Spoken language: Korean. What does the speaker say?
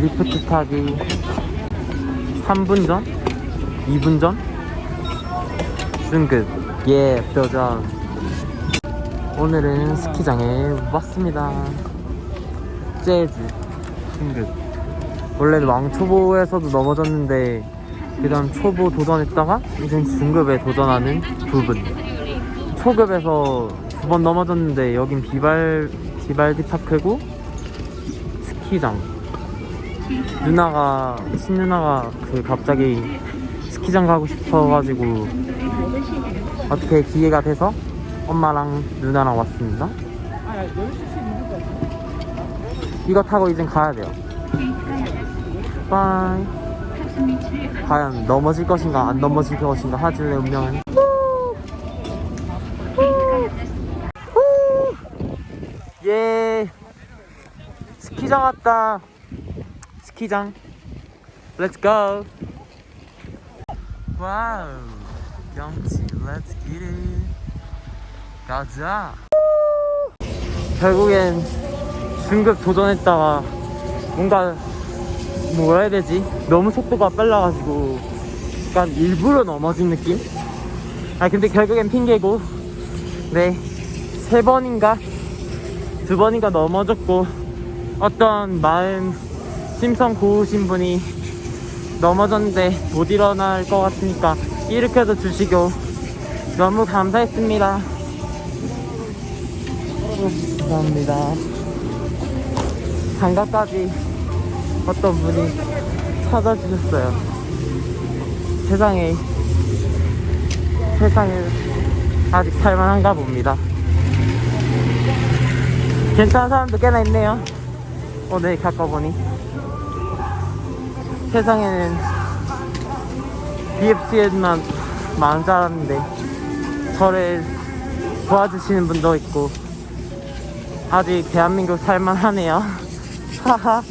리프트 타기 3분 전? 2분 전? 승급. 예 도전 오늘은 스키장에 왔습니다. 재즈 승급. 원래는 왕초보에서도 넘어졌는데 그 다음 초보 도전했다가 이젠 중급에 도전하는 부분. 초급에서 두 번 넘어졌는데 여긴 비발 비발디 파크고 스키장 누나가 친누나가 그 갑자기 스키장 가고 싶어가지고 어떻게 기회가 돼서 엄마랑 누나랑 왔습니다. 이거 타고 이젠 가야 돼요. 빠이. 과연 넘어질 것인가 안 넘어질 것인가 하질의 운명은 예 스키장 왔다 스키장. 렛츠 고 와우. 경치 렛츠 기릿 가자. 결국엔 등급 도전했다가 뭔가 뭐라 해야 되지? 너무 속도가 빨라가지고 약간 일부러 넘어진 느낌? 아 근데 결국엔 핑계고. 네. 세 번인가? 두 번인가 넘어졌고 어떤 마음 심성 고우신 분이 넘어졌는데 못 일어날 것 같으니까 일으켜서 주시고 너무 감사했습니다. 어, 감사합니다. 장갑까지 어떤 분이 찾아주셨어요. 세상에 세상에 아직 살만한가 봅니다. 괜찮은 사람도 꽤나 있네요. 오늘 겪어보니. 세상에는 BFC에만 많은 줄 알았는데, 저를 도와주시는 분도 있고, 아직 대한민국 살만하네요. 하하.